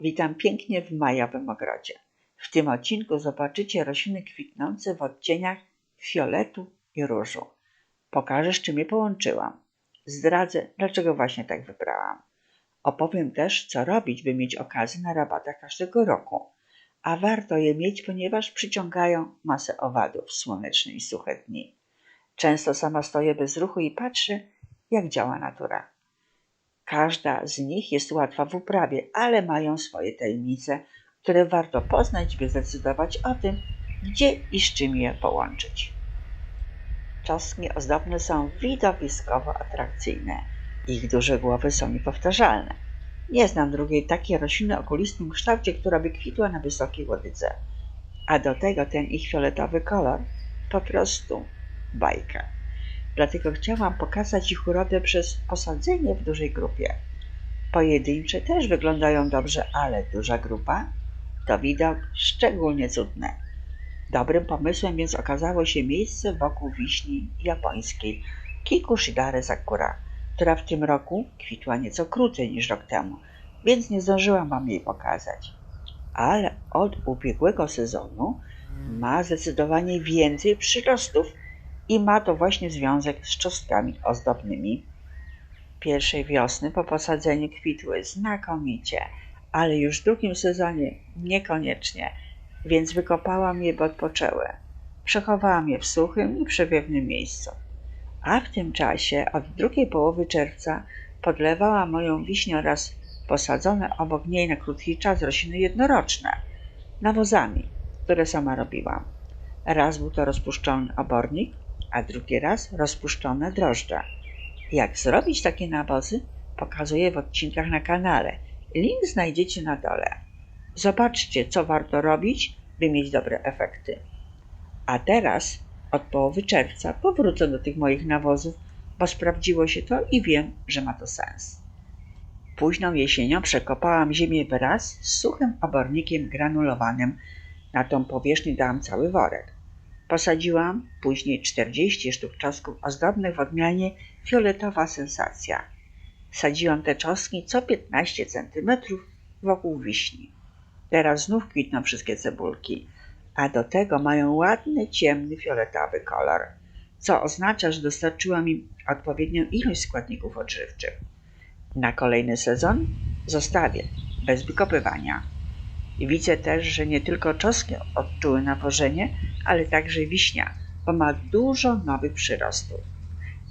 Witam pięknie w majowym ogrodzie. W tym odcinku zobaczycie rośliny kwitnące w odcieniach fioletu i różu. Pokażę, z czym je połączyłam. Zdradzę, dlaczego właśnie tak wybrałam. Opowiem też, co robić, by mieć okazję na rabatach każdego roku. A warto je mieć, ponieważ przyciągają masę owadów w słoneczne i suche dni. Często sama stoję bez ruchu i patrzę, jak działa natura. Każda z nich jest łatwa w uprawie, ale mają swoje tajemnice, które warto poznać, by zdecydować o tym, gdzie i z czym je połączyć. Czosnki ozdobne są widowiskowo atrakcyjne. Ich duże głowy są niepowtarzalne. Nie znam drugiej takiej rośliny o kulistym kształcie, która by kwitła na wysokiej łodyce. A do tego ten ich fioletowy kolor po prostu bajka. Dlatego chciałam pokazać ich urodę przez posadzenie w dużej grupie. Pojedyncze też wyglądają dobrze, ale duża grupa to widok szczególnie cudny. Dobrym pomysłem więc okazało się miejsce wokół wiśni japońskiej Kikushidare Sakura, która w tym roku kwitła nieco krócej niż rok temu, więc nie zdążyłam wam jej pokazać. Ale od ubiegłego sezonu ma zdecydowanie więcej przyrostów i ma to właśnie związek z czosnkami ozdobnymi. Pierwszej wiosny po posadzeniu kwitły znakomicie, ale już w drugim sezonie niekoniecznie, więc wykopałam je, bo odpoczęły. Przechowałam je w suchym i przewiewnym miejscu. A w tym czasie od drugiej połowy czerwca podlewałam moją wiśnię oraz posadzone obok niej na krótki czas rośliny jednoroczne nawozami, które sama robiłam. Raz był to rozpuszczony obornik, a drugi raz rozpuszczone drożdże. Jak zrobić takie nawozy, pokazuję w odcinkach na kanale. Link znajdziecie na dole. Zobaczcie, co warto robić, by mieć dobre efekty. A teraz, od połowy czerwca, powrócę do tych moich nawozów, bo sprawdziło się to i wiem, że ma to sens. Późną jesienią przekopałam ziemię wraz z suchym obornikiem granulowanym. Na tą powierzchnię dałam cały worek. Posadziłam później 40 sztuk czosnków ozdobnych w odmianie fioletowa sensacja. Sadziłam te czosnki co 15 cm wokół wiśni. Teraz znów kwitną wszystkie cebulki, a do tego mają ładny, ciemny, fioletowy kolor, co oznacza, że dostarczyłam im odpowiednią ilość składników odżywczych. Na kolejny sezon zostawię bez wykopywania. Widzę też, że nie tylko czosnki odczuły nawożenie, ale także wiśnia, bo ma dużo nowych przyrostów.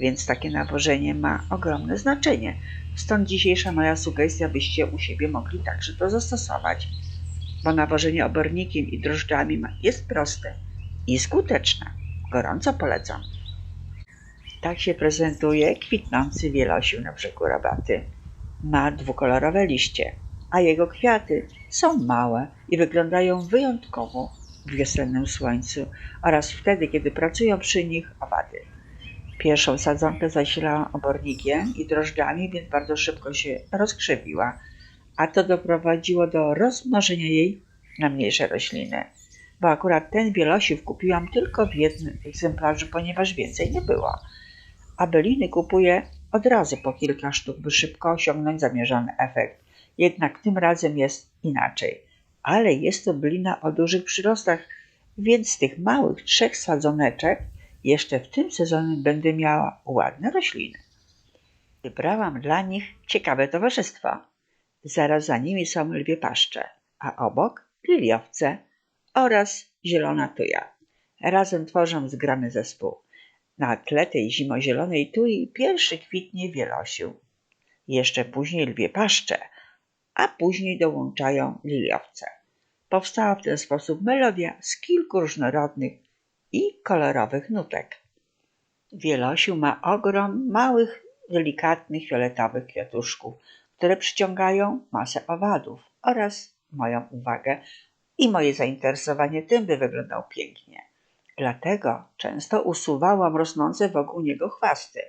Więc takie nawożenie ma ogromne znaczenie. Stąd dzisiejsza moja sugestia, byście u siebie mogli także to zastosować. Bo nawożenie obornikiem i drożdżami jest proste i skuteczne. Gorąco polecam. Tak się prezentuje kwitnący wielosił na brzegu rabaty. Ma dwukolorowe liście, a jego kwiaty są małe i wyglądają wyjątkowo w wiosennym słońcu oraz wtedy, kiedy pracują przy nich owady. Pierwszą sadzonkę zasilałam obornikiem i drożdżami, więc bardzo szybko się rozkrzewiła, a to doprowadziło do rozmnożenia jej na mniejsze rośliny. Bo akurat ten wielosiów kupiłam tylko w jednym egzemplarzu, ponieważ więcej nie było. A beliny kupuję od razu po kilka sztuk, by szybko osiągnąć zamierzony efekt. Jednak tym razem jest inaczej. Ale jest to blina o dużych przyrostach, więc z tych małych trzech sadzoneczek jeszcze w tym sezonie będę miała ładne rośliny. Wybrałam dla nich ciekawe towarzystwo. Zaraz za nimi są lwie paszcze, a obok liliowce oraz zielona tuja. Razem tworzą zgrany zespół. Na tle tej zimozielonej tui pierwszy kwitnie wielosił. Jeszcze później lwie paszcze, a później dołączają liliowce. Powstała w ten sposób melodia z kilku różnorodnych i kolorowych nutek. Wielosiu ma ogrom małych, delikatnych, fioletowych kwiatuszków, które przyciągają masę owadów oraz moją uwagę i moje zainteresowanie tym, by wyglądał pięknie. Dlatego często usuwałam rosnące wokół niego chwasty.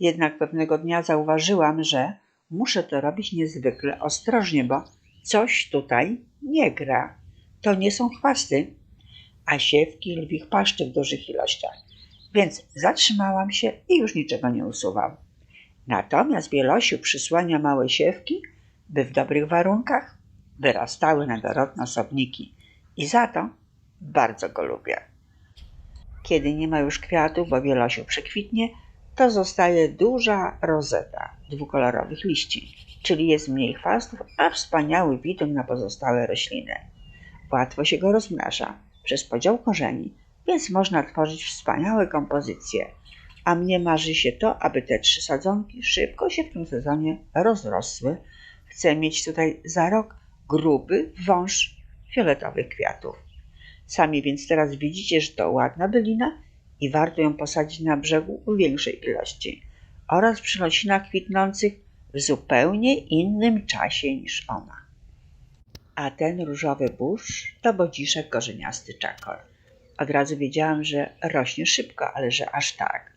Jednak pewnego dnia zauważyłam, że muszę to robić niezwykle ostrożnie, bo coś tutaj nie gra. To nie są chwasty, a siewki lwich paszczy w dużych ilościach. Więc zatrzymałam się i już niczego nie usuwam. Natomiast Bielosiu przysłania małe siewki, by w dobrych warunkach wyrastały na dorodne osobniki i za to bardzo go lubię. Kiedy nie ma już kwiatów, bo wielosiu przekwitnie, to zostaje duża rozeta dwukolorowych liści, czyli jest mniej chwastów, a wspaniały widok na pozostałe rośliny. Łatwo się go rozmnaża przez podział korzeni, więc można tworzyć wspaniałe kompozycje. A mnie marzy się to, aby te trzy sadzonki szybko się w tym sezonie rozrosły. Chcę mieć tutaj za rok gruby wąż fioletowych kwiatów. Sami więc teraz widzicie, że to ładna bylina i warto ją posadzić na brzegu w większej ilości oraz przy roślinach kwitnących w zupełnie innym czasie niż ona. A ten różowy burz to bodziszek korzeniasty czakor. Od razu wiedziałam, że rośnie szybko, ale że aż tak.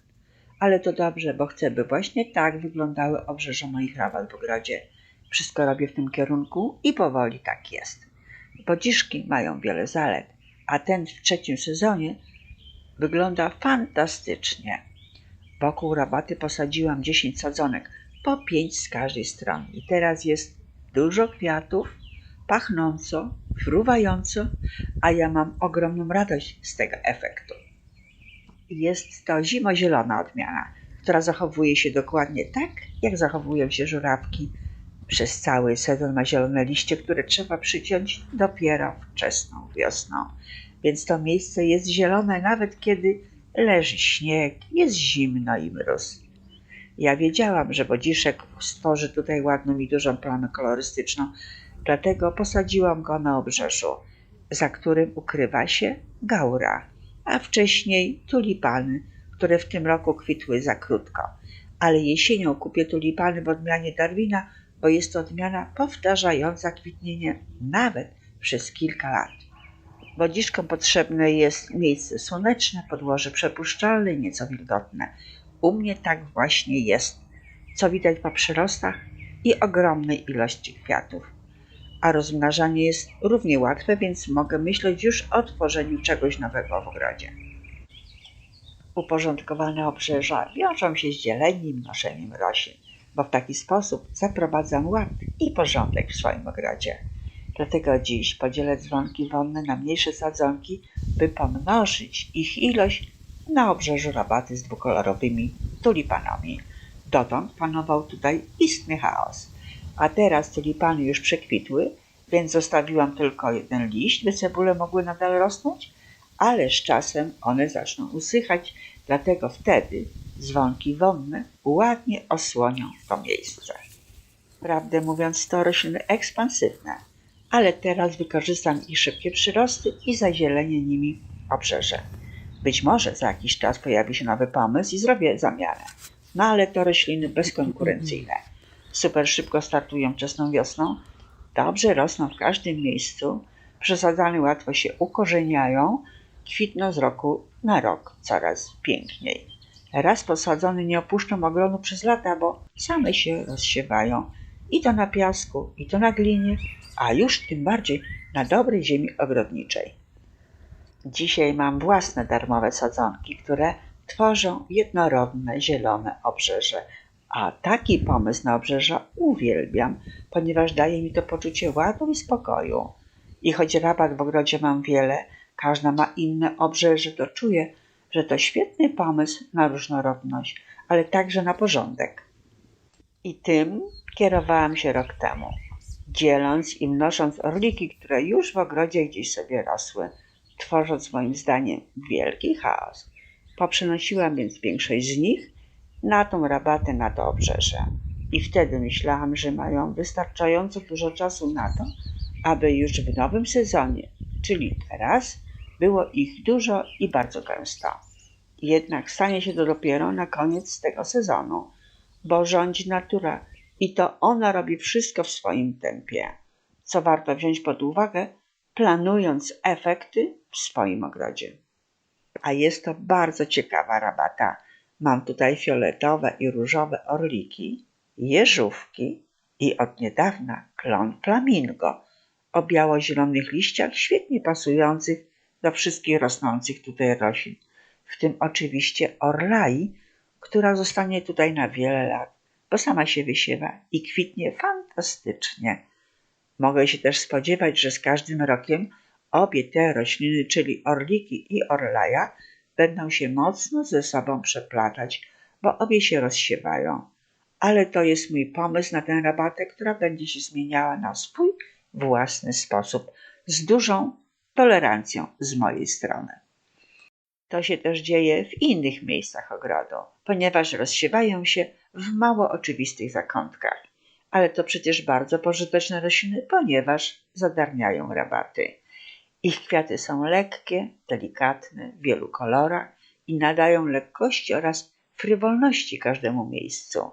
Ale to dobrze, bo chcę, by właśnie tak wyglądały obrzeża moich rawat w ogrodzie. Wszystko robię w tym kierunku i powoli tak jest. Bodziszki mają wiele zalet, a ten w trzecim sezonie wygląda fantastycznie. Wokół rabaty posadziłam 10 sadzonek, po 5 z każdej strony. I teraz jest dużo kwiatów, pachnąco, fruwająco, a ja mam ogromną radość z tego efektu. Jest to zimozielona odmiana, która zachowuje się dokładnie tak, jak zachowują się żurawki. Przez cały sezon ma zielone liście, które trzeba przyciąć dopiero wczesną wiosną. Więc to miejsce jest zielone nawet kiedy leży śnieg, jest zimno i mróz. Ja wiedziałam, że Bodziszek stworzy tutaj ładną i dużą plamę kolorystyczną, dlatego posadziłam go na obrzeżu, za którym ukrywa się gaura, a wcześniej tulipany, które w tym roku kwitły za krótko. Ale jesienią kupię tulipany w odmianie Darwina, bo jest to odmiana powtarzająca kwitnienie nawet przez kilka lat. Wodziszkom potrzebne jest miejsce słoneczne, podłoże przepuszczalne nieco wilgotne. U mnie tak właśnie jest, co widać po przyrostach i ogromnej ilości kwiatów. A rozmnażanie jest równie łatwe, więc mogę myśleć już o tworzeniu czegoś nowego w ogrodzie. Uporządkowane obrzeża wiążą się z dzieleniem i mnożeniem roślin, bo w taki sposób zaprowadzam ład i porządek w swoim ogrodzie. Dlatego dziś podzielę dzwonki wonne na mniejsze sadzonki, by pomnożyć ich ilość na obrzeżu rabaty z dwukolorowymi tulipanami. Dotąd panował tutaj istny chaos, a teraz tulipany już przekwitły, więc zostawiłam tylko jeden liść, by cebule mogły nadal rosnąć, ale z czasem one zaczną usychać, dlatego wtedy dzwonki wonne ładnie osłonią to miejsce. Prawdę mówiąc, to rośliny ekspansywne – ale teraz wykorzystam ich szybkie przyrosty i zazielenie nimi obrzeże. Być może za jakiś czas pojawi się nowy pomysł i zrobię zamianę. No ale to rośliny bezkonkurencyjne. Super szybko startują wczesną wiosną, dobrze rosną w każdym miejscu, przesadzane łatwo się ukorzeniają, kwitną z roku na rok coraz piękniej. Raz posadzone nie opuszczą ogronu przez lata, bo same się rozsiewają i to na piasku, i to na glinie, a już tym bardziej na dobrej ziemi ogrodniczej. Dzisiaj mam własne darmowe sadzonki, które tworzą jednorodne, zielone obrzeże. A taki pomysł na obrzeża uwielbiam, ponieważ daje mi to poczucie ładu i spokoju. I choć rabat w ogrodzie mam wiele, każda ma inne obrzeże, to czuję, że to świetny pomysł na różnorodność, ale także na porządek. I tym kierowałam się rok temu dzieląc i mnosząc orliki, które już w ogrodzie gdzieś sobie rosły, tworząc moim zdaniem wielki chaos. Poprzenosiłam więc większość z nich na tą rabatę na to obrzeże. I wtedy myślałam, że mają wystarczająco dużo czasu na to, aby już w nowym sezonie, czyli teraz, było ich dużo i bardzo gęsto. Jednak stanie się to dopiero na koniec tego sezonu, bo rządzi natura i to ona robi wszystko w swoim tempie, co warto wziąć pod uwagę, planując efekty w swoim ogrodzie. A jest to bardzo ciekawa rabata. Mam tutaj fioletowe i różowe orliki, jeżówki i od niedawna klon flamingo o biało-zielonych liściach świetnie pasujących do wszystkich rosnących tutaj roślin, w tym oczywiście orlai, która zostanie tutaj na wiele lat bo sama się wysiewa i kwitnie fantastycznie. Mogę się też spodziewać, że z każdym rokiem obie te rośliny, czyli orliki i orlaja, będą się mocno ze sobą przeplatać, bo obie się rozsiewają. Ale to jest mój pomysł na tę rabatę, która będzie się zmieniała na swój własny sposób, z dużą tolerancją z mojej strony. To się też dzieje w innych miejscach ogrodu, ponieważ rozsiewają się w mało oczywistych zakątkach. Ale to przecież bardzo pożyteczne rośliny, ponieważ zadarniają rabaty. Ich kwiaty są lekkie, delikatne, w wielu kolorach i nadają lekkości oraz frywolności każdemu miejscu.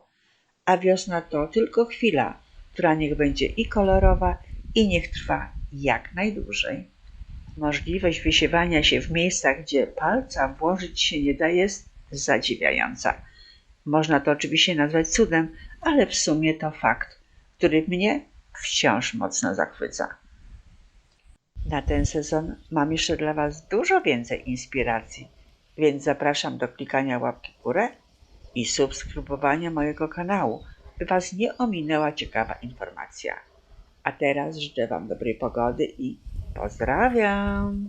A wiosna to tylko chwila, która niech będzie i kolorowa, i niech trwa jak najdłużej. Możliwość wysiewania się w miejscach, gdzie palca włożyć się nie da, jest zadziwiająca. Można to oczywiście nazwać cudem, ale w sumie to fakt, który mnie wciąż mocno zachwyca. Na ten sezon mam jeszcze dla Was dużo więcej inspiracji, więc zapraszam do klikania łapki w górę i subskrybowania mojego kanału, by Was nie ominęła ciekawa informacja. A teraz życzę Wam dobrej pogody i pozdrawiam!